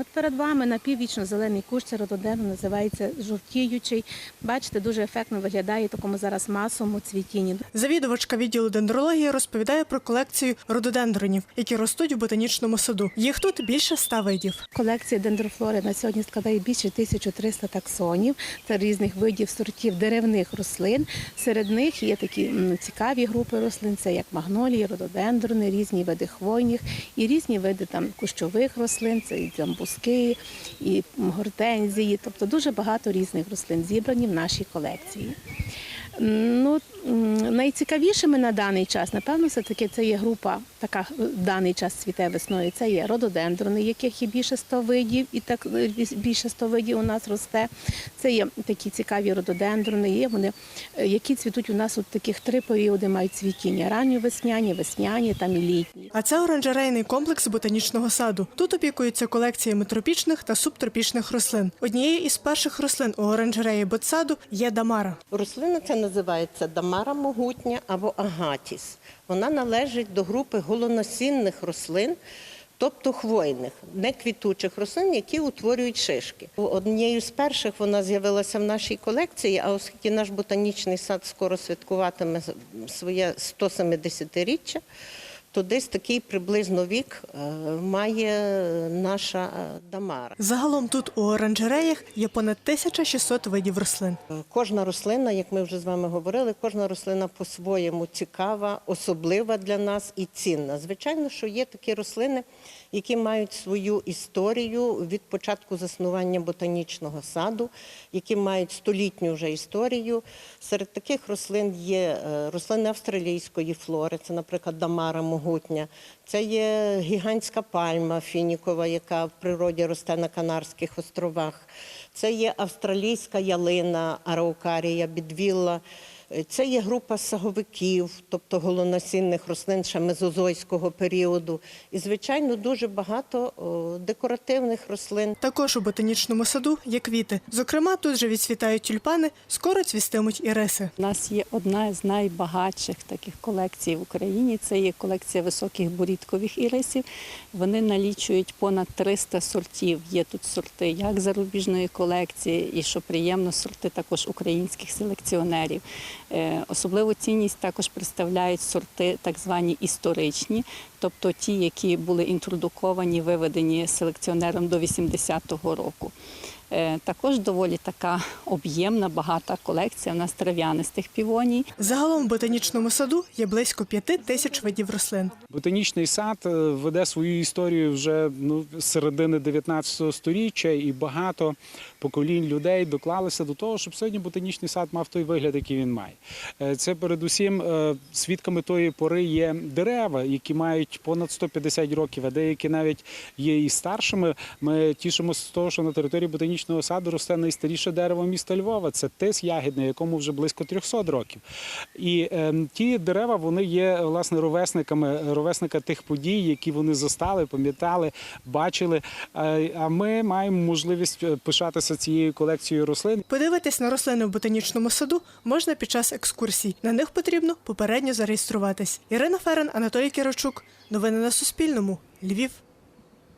От перед вами напіввічно зелений кущ, це рододендрон, називається жовтіючий. Бачите, дуже ефектно виглядає в такому зараз масовому цвітінні. Завідувачка відділу дендрології розповідає про колекцію рододендронів, які ростуть в ботанічному саду. Їх тут більше ста видів. Колекція дендрофлори на сьогодні складає більше 1300 таксонів та різних видів сортів деревних рослин. Серед них є такі цікаві групи рослин, це як магнолії, рододендрони, різні види хвойних і різні види там кущових рослин, це і там бузки, і гортензії. Тобто дуже багато різних рослин зібрані в нашій колекції. Ну, найцікавішими на даний час, напевно, все-таки це є група, така е, в даний час цвіте весною. Це є рододендрони, яких є більше 100 видів, і так е, більше 100 видів у нас росте. Це є такі цікаві рододендрони, є вони, е, які цвітуть у нас от таких три періоди мають цвітіння: ранньовесняні, весняні там і літні. А це оранжерейний комплекс ботанічного саду. Тут опікуються колекціями тропічних та субтропічних рослин. Однією із перших рослин у оранжереї ботсаду є дамара. Рослина ця називається дамара могутня або агатіс. Вона належить до групи голоносінних рослин, тобто хвойних, не квітучих рослин, які утворюють шишки. Однією з перших вона з'явилася в нашій колекції, а оскільки наш ботанічний сад скоро святкуватиме своє 170-річчя, то десь такий приблизно вік е, має наша е, дамара. Загалом тут у оранжереях є понад 1600 видів рослин. Кожна рослина, як ми вже з вами говорили, кожна рослина по-своєму цікава, особлива для нас і цінна. Звичайно, що є такі рослини, які мають свою історію від початку заснування ботанічного саду, які мають столітню вже історію. Серед таких рослин є е, рослини австралійської флори, це, наприклад, дамара могутня. Це є гігантська пальма фінікова, яка в природі росте на Канарських островах. Це є австралійська ялина, араукарія, бідвілла. Це є група саговиків, тобто голоносінних рослин ще мезозойського періоду. І, звичайно, дуже багато декоративних рослин. Також у ботанічному саду є квіти. Зокрема, тут же відцвітають тюльпани, скоро цвістимуть іриси. У нас є одна з найбагатших таких колекцій в Україні. Це є колекція високих борідкових ірисів. Вони налічують понад 300 сортів. Є тут сорти як зарубіжної колекції, і що приємно, сорти також українських селекціонерів. Е, Особливу цінність також представляють сорти так звані історичні, тобто ті, які були інтродуковані, виведені селекціонером до 80-го року. Е, Також доволі така об'ємна, багата колекція. У нас трав'янистих півоній. Загалом в ботанічному саду є близько п'яти тисяч видів рослин. Ботанічний сад е, веде свою історію вже ну, з середини 19 століття, і багато поколінь людей доклалися до того, щоб сьогодні ботанічний сад мав той вигляд, який він має. Е, Це передусім свідками тої пори є дерева, які мають понад 150 років, а деякі навіть є і старшими. Ми тішимося з того, що на території ботанічного саду росте найстаріше дерево міста Львова. Це тис ягідний, якому вже близько 300 років. І е, ті дерева вони є власне ровесниками, ровесника тих подій, які вони застали, пам'ятали, бачили. Е, А ми маємо можливість е, пишатися цією колекцією рослин. Подивитись на рослини в ботанічному саду можна під час екскурсій. На них потрібно попередньо зареєструватись. Ірина Ферен, Анатолій Кірочук. Новини на Суспільному. Львів.